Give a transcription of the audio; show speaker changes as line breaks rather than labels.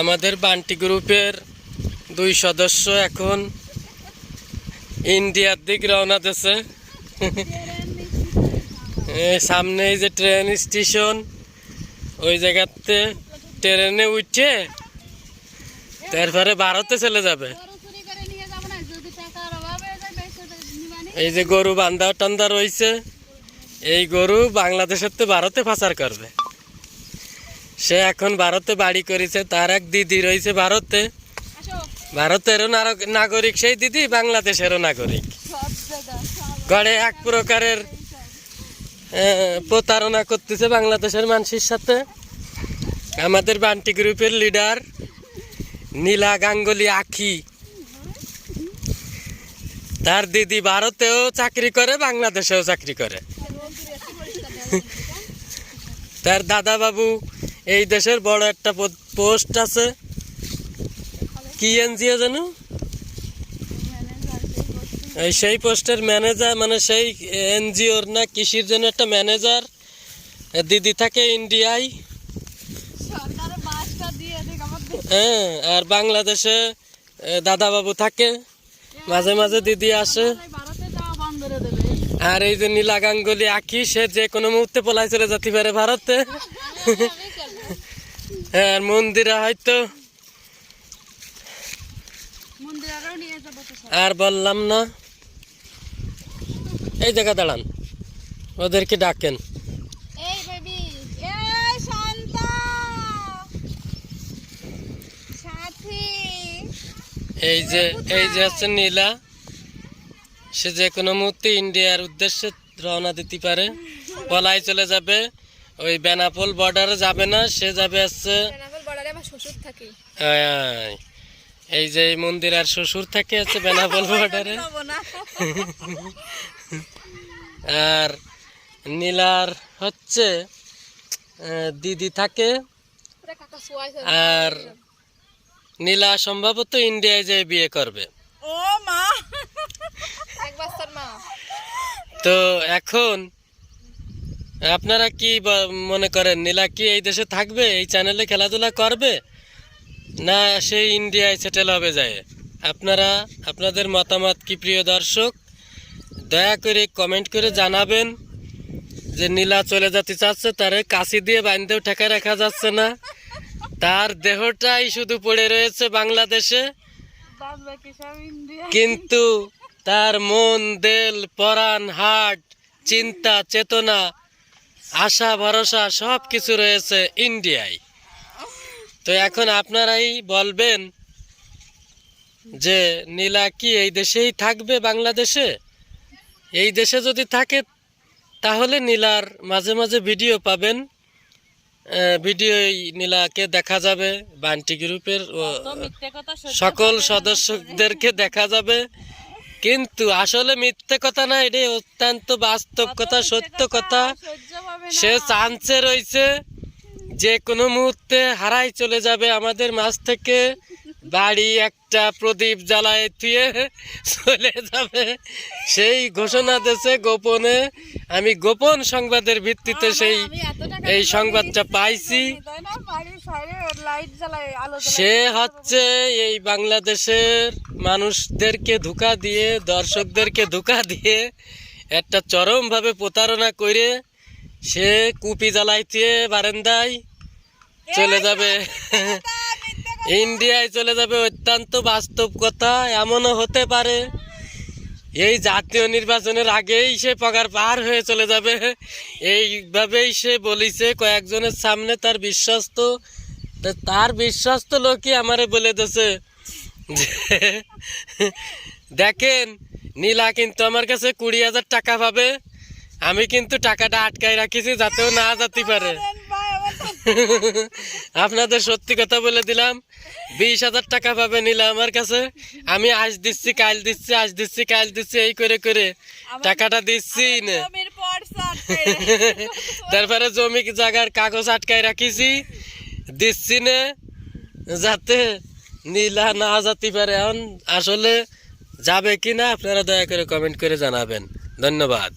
আমাদের বান্টি গ্রুপের দুই সদস্য এখন ইন্ডিয়ার দিক রওনা দিয়েছে। সামনে এই যে ট্রেন স্টেশন, ওই জায়গাতে ট্রেনে উঠছে তারপরে ভারতে চলে যাবে। এই যে গরু বান্ধা টান্দা রয়েছে, এই গরু বাংলাদেশের তো ভারতে পাচার করবে। সে এখন ভারতে বাড়ি করেছে তার এক দিদি রয়েছে ভারতে। ভারতেরও নাগরিক সেই দিদি বাংলাদেশেরও নাগরিক। গড়ে এক প্রকারের প্রতারণা করতেছে বাংলাদেশের মানুষের সাথে। আমাদের বান্টি গ্রুপের লিডার নীলা গাঙ্গুলি আখি। তার দিদি ভারতেও চাকরি করে বাংলাদেশেও চাকরি করে। তার দাদা বাবু এই দেশের বড় একটা পোস্ট আছে কি এনজিও জানো এই সেই পোস্টের ম্যানেজার মানে সেই এনজিওর না কৃষির জন্য একটা ম্যানেজার দিদি থাকে ইন্ডিয়ায় হ্যাঁ আর বাংলাদেশে দাদা বাবু থাকে মাঝে মাঝে দিদি আসে আর এই যে নীলা গাঙ্গুলি আঁকি সে যে কোনো মুহূর্তে পলাই চলে যেতে পারে ভারতে হ্যাঁ, আর মন্দিরে হয়তো। আর বললাম না। এই জায়গা দাঁড়ান ওদেরকে ডাকেন।
এই
যে এই যে হচ্ছে নীলা। সে যে কোনো মুহূর্তে ইন্ডিয়ার উদ্দেশ্যে রওনা দিতে পারে। পলাই চলে যাবে। ওই বেনাপোল বর্ডারে যাবে না সে যাবে হচ্ছে এই যে এই মন্দির আর শ্বশুর থাকে হচ্ছে বেনাপোল বর্ডারে আর নীলার হচ্ছে দিদি থাকে। আর নীলা সম্ভবত ইন্ডিয়ায় যে বিয়ে করবে। তো এখন আপনারা কি মনে করেন, নীলা কি এই দেশে থাকবে? এই চ্যানেলে খেলাধুলা করবে? না, সেই ইন্ডিয়ায় সেটেল হবে যায়। আপনারা, আপনাদের মতামত কি প্রিয় দর্শক? দয়া করে কমেন্ট করে জানাবেন যে নীলা চলে যেতে চাচ্ছে, তারে কাশি দিয়ে বান্ধেও ঠেকা রাখা যাচ্ছে না। তার দেহটাই শুধু পড়ে রয়েছে বাংলাদেশে। কিন্তু তার মন দেল পরাণ হাট চিন্তা, চেতনা আশা, ভরসা সব কিছু রয়েছে ইন্ডিয়ায়। তো এখন আপনারাই বলবেন যে, নীলা কি এই দেশেই থাকবে বাংলাদেশে? এই দেশে যদি থাকে, তাহলে নীলার মাঝে মাঝে ভিডিও পাবেন। ভিডিও নীলাকে দেখা যাবে, বান্টি গ্রুপের সকল সদস্যদেরকে দেখা যাবে। কিন্তু আসলে মিথ্যে কথা না এটি অত্যন্ত বাস্তব কথা, সত্য কথা। সে চান্সে রয়েছে যে কোনো মুহূর্তে হারাই চলে যাবে আমাদের মাঝ থেকে। বাড়ি একটা প্রদীপ জ্বালায় থুয়ে চলে যাবে। সেই ঘোষণা দেশে গোপনে। আমি গোপন সংবাদের ভিত্তিতে সেই এই সংবাদটা পাইছি। সে হচ্ছে এই বাংলাদেশের মানুষদেরকে ধোকা দিয়ে দর্শকদেরকে ধোকা দিয়ে একটা চরমভাবে প্রতারণা করে সে কুপি জ্বালাইতে বারান্দায় চলে যাবে। ইন্ডিয়ায় চলে যাবে অত্যন্ত বাস্তব কথা, এমনও হতে পারে। এই জাতীয় নির্বাচনের আগেই সে পগার পার হয়ে চলে যাবে। এইভাবেই সে বলিছে, কয়েকজনের সামনে তার বিশ্বস্ত, তা তার বিশ্বস্ত লোকই আমারে বলে দিছে দেখেন, নীলা কিন্তু আমার কাছে কুড়ি হাজার টাকা পাবে। আমি কিন্তু টাকাটা আটকায় রাখিছি যাতেও না যেতে পারে। আপনাদের সত্যি কথা বলে দিলাম বিশ হাজার টাকা পাবে নিলা আমার কাছে। আমি আজ দিচ্ছি কাল দিচ্ছি আজ দিচ্ছি কাল দিচ্ছি এই করে করে টাকাটা দিচ্ছি না। তারপরে জমি জায়গার কাগজ আটকায় রাখিছি দিচ্ছি না যাতে নীলা না যেতে পারে। এখন আসলে যাবে কি না আপনারা দয়া করে কমেন্ট করে জানাবেন। ধন্যবাদ।